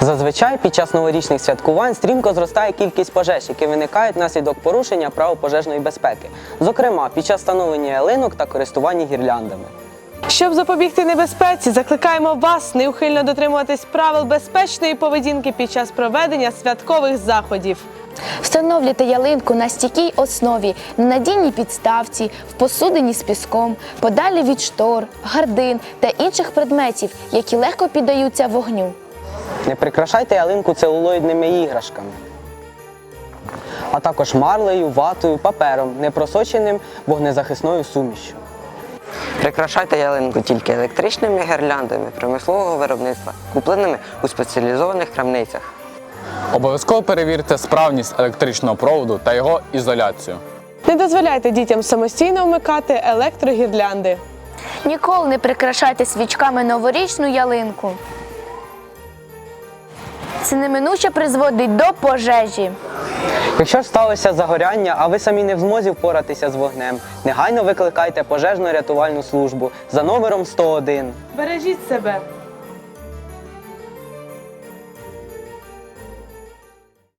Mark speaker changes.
Speaker 1: Зазвичай під час новорічних святкувань стрімко зростає кількість пожеж, які виникають внаслідок порушення правил пожежної безпеки, зокрема під час встановлення ялинок та користування гірляндами.
Speaker 2: Щоб запобігти небезпеці, закликаємо вас неухильно дотримуватись правил безпечної поведінки під час проведення святкових заходів.
Speaker 3: Встановлюйте ялинку на стійкій основі, на надійній підставці, в посудині з піском, подалі від штор, гардин та інших предметів, які легко піддаються вогню.
Speaker 1: Не прикрашайте ялинку целулоїдними іграшками, а також марлею, ватою, папером, не просоченим вогнезахисною сумішчю.
Speaker 4: Прикрашайте ялинку тільки електричними гірляндами промислового виробництва, купленими у спеціалізованих крамницях.
Speaker 5: Обов'язково перевірте справність електричного проводу та його ізоляцію.
Speaker 2: Не дозволяйте дітям самостійно вмикати електрогірлянди.
Speaker 3: Ніколи не прикрашайте свічками новорічну ялинку. Це неминуче призводить до пожежі.
Speaker 1: Якщо ж сталося загоряння, а ви самі не в змозі впоратися з вогнем, негайно викликайте пожежно-рятувальну службу за номером 101.
Speaker 2: Бережіть себе,